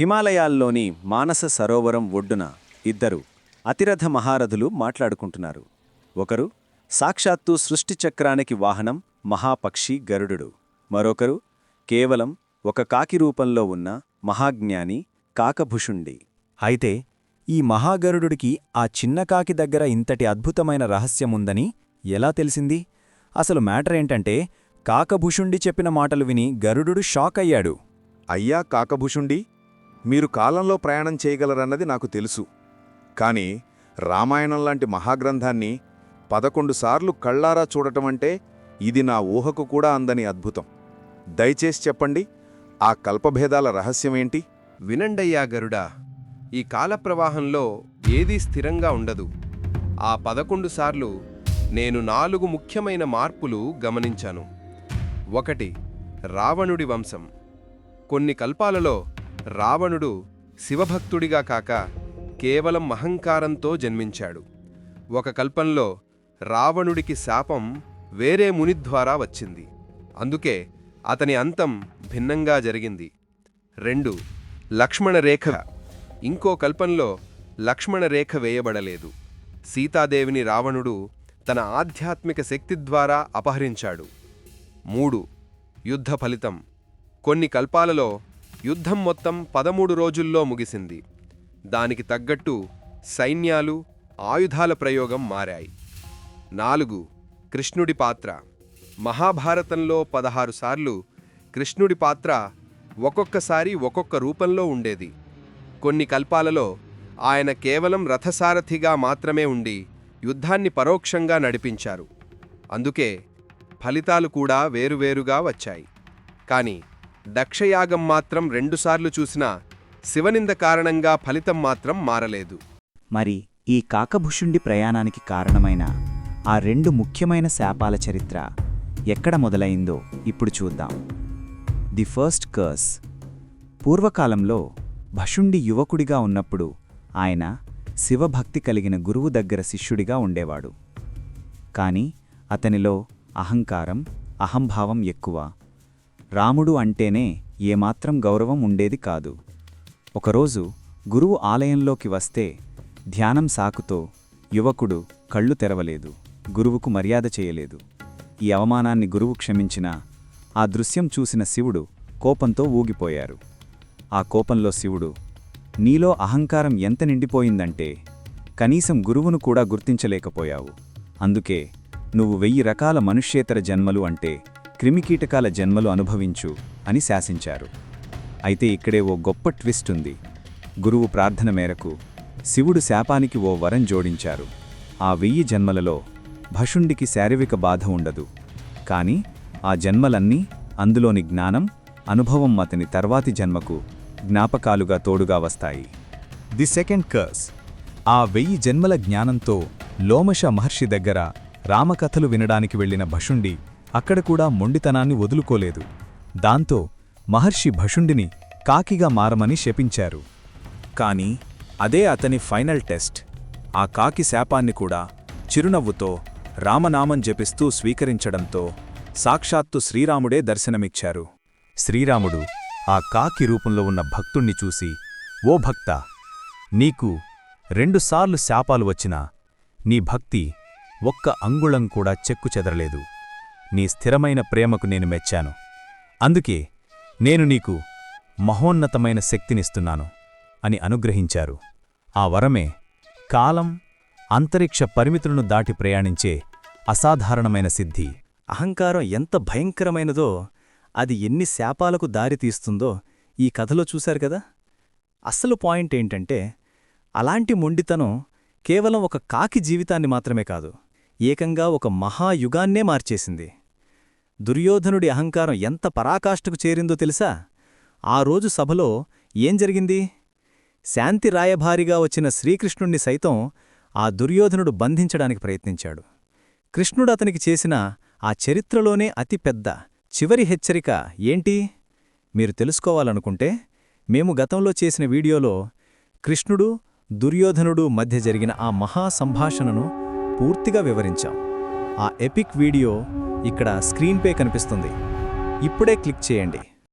హిమాలయాల్లోని మానస సరోవరం ఒడ్డున ఇద్దరు అతిరథ మహారథులు మాట్లాడుకుంటున్నారు. ఒకరు సాక్షాత్తు సృష్టి చక్రానికి వాహనం మహాపక్షి గరుడు మరొకరు కేవలం ఒక కాకి రూపంలో ఉన్న మహాజ్ఞాని కాకభుషుండి. అయితే ఈ మహాగరుడికి ఆ చిన్న కాకి దగ్గర ఇంతటి అద్భుతమైన రహస్యముందని ఎలా తెలిసింది? అసలు మ్యాటర్ ఏంటంటే కాకభుషుండి చెప్పిన మాటలు విని గరుడు షాక్ అయ్యాడు అయ్యా కాకభుషుండి మీరు కాలంలో ప్రయాణం చేయగలరన్నది నాకు తెలుసు. కాని రామాయణం లాంటి మహాగ్రంథాన్ని పదకొండు సార్లు కళ్ళారా అంటే ఇది నా ఊహకు కూడా అందని అద్భుతం. దయచేసి చెప్పండి ఆ కల్పభేదాల రహస్యమేంటి వినండయ్యా గరుడా ఈ కాలప్రవాహంలో ఏదీ స్థిరంగా ఉండదు. ఆ పదకొండు సార్లు నేను నాలుగు ముఖ్యమైన మార్పులు గమనించాను. ఒకటి రావణుడి వంశం. కొన్ని కల్పాలలో రావణుడు శివభక్తుడిగా కాక కేవలం అహంకారంతో జన్మించాడు. ఒక కల్పంలో రావణుడికి శాపం వేరే ముని ద్వారా వచ్చింది. అందుకే అతని అంతం భిన్నంగా జరిగింది. రెండు లక్ష్మణరేఖ ఇంకో కల్పంలో లక్ష్మణరేఖ వేయబడలేదు. సీతాదేవిని రావణుడు తన ఆధ్యాత్మిక శక్తి ద్వారా అపహరించాడు. మూడు యుద్ధ ఫలితం. కొన్ని కల్పాలలో యుద్ధం మొత్తం పదమూడు రోజుల్లో ముగిసింది. దానికి తగ్గట్టు సైన్యాలు ఆయుధాల ప్రయోగం మారాయి. నాలుగు కృష్ణుడి పాత్ర. మహాభారతంలో పదహారు సార్లు కృష్ణుడి పాత్ర ఒక్కొక్కసారి ఒక్కొక్క రూపంలో ఉండేది. కొన్ని కల్పాలలో ఆయన కేవలం రథసారథిగా మాత్రమే ఉండి యుద్ధాన్ని పరోక్షంగా నడిపించారు. అందుకే ఫలితాలు కూడా వేరువేరుగా వచ్చాయి. కానీ దక్షయాగం మాత్రం రెండుసార్లు చూసినా శివనింద కారణంగా ఫలితం మాత్రం మారలేదు. మరి ఈ కాకభుషుండి ప్రయాణానికి కారణమైన ఆ రెండు ముఖ్యమైన శాపాల చరిత్ర ఎక్కడ మొదలైందో ఇప్పుడు చూద్దాం. The first curse. పూర్వకాలంలో భషుండి యువకుడిగా ఉన్నప్పుడు ఆయన శివభక్తి కలిగిన గురువు దగ్గర శిష్యుడిగా ఉండేవాడు. కాని అతనిలో అహంకారం అహంభావం ఎక్కువ. రాముడు అంటేనే ఏమాత్రం గౌరవం ఉండేది కాదు. ఒకరోజు గురువు ఆలయంలోకి వస్తే ధ్యానం సాకుతో యువకుడు కళ్ళు తెరవలేదు గురువుకు మర్యాద చేయలేదు. ఈ అవమానాన్ని గురువు క్షమించినా ఆ దృశ్యం చూసిన శివుడు కోపంతో ఊగిపోయారు. ఆ కోపంలో శివుడు నీలో అహంకారం ఎంత నిండిపోయిందంటే కనీసం గురువును కూడా గుర్తించలేకపోయావు. అందుకే నువ్వు వెయ్యి రకాల మనుష్యేతర జన్మలు అంటే క్రిమికీటకాల జన్మలు అనుభవించు అని శాసించారు. అయితే ఇక్కడే ఓ గొప్ప ట్విస్ట్ ఉంది. గురువు ప్రార్థన మేరకు శివుడు శాపానికి ఓ వరం జోడించారు. ఆ వెయ్యి జన్మలలో భషుండికి శారీరక బాధ ఉండదు. కాని ఆ జన్మలన్నీ అందులోని జ్ఞానం అనుభవం అతని తర్వాతి జన్మకు జ్ఞాపకాలుగా తోడుగా వస్తాయి. The second curse. ఆ వెయ్యి జన్మల జ్ఞానంతో లోమష మహర్షి దగ్గర రామకథలు వినడానికి వెళ్ళిన భషుండి అక్కడ కూడా మొండితనాన్ని వదులుకోలేదు. దాంతో మహర్షి భషుండిని కాకిగా మారమని శపించారు. కాని అదే అతని ఫైనల్ టెస్ట్. ఆ కాకి శాపాన్ని కూడా చిరునవ్వుతో రామనామం జపిస్తూ స్వీకరించడంతో సాక్షాత్తు శ్రీరాముడే దర్శనమిచ్చారు. శ్రీరాముడు ఆ కాకి రూపంలో ఉన్న భక్తుణ్ణి చూసి ఓ భక్తా నీకు రెండుసార్లు శాపాలు వచ్చినా నీ భక్తి ఒక్క అంగుళం కూడా చెక్కు చెదరలేదు. నీ స్థిరమైన ప్రేమకు నేను మెచ్చాను. అందుకే నేను నీకు మహోన్నతమైన శక్తినిస్తున్నాను అని అనుగ్రహించారు. ఆ వరమే కాలం అంతరిక్ష పరిమితులను దాటి ప్రయాణించే అసాధారణమైన సిద్ధి. అహంకారం ఎంత భయంకరమైనదో అది ఎన్ని శాపాలకు దారితీస్తుందో ఈ కథలో చూశారు కదా? అస్సలు పాయింట్ ఏంటంటే అలాంటి మొండితనం కేవలం ఒక కాకి జీవితాన్ని మాత్రమే కాదు ఏకంగా ఒక మహాయుగాన్నే మార్చేసింది. దుర్యోధనుడి అహంకారం ఎంత పరాకాష్ఠకు చేరిందో తెలుసా? ఆ రోజు సభలో ఏం జరిగింది? శాంతి రాయభారిగా వచ్చిన శ్రీకృష్ణుణ్ణి సైతం ఆ దుర్యోధనుడు బంధించడానికి ప్రయత్నించాడు. కృష్ణుడు అతనికి చేసిన ఆ చరిత్రలోనే అతి పెద్ద చివరి హెచ్చరిక ఏంటి? మీరు తెలుసుకోవాలనుకుంటే మేము గతంలో చేసిన వీడియోలో కృష్ణుడు దుర్యోధనుడు మధ్య జరిగిన ఆ మహా సంభాషణను పూర్తిగా వివరించాం. ఆ ఎపిక్ వీడియో ఇక్కడ స్క్రీన్పే కనిపిస్తుంది. ఇప్పుడే క్లిక్ చేయండి.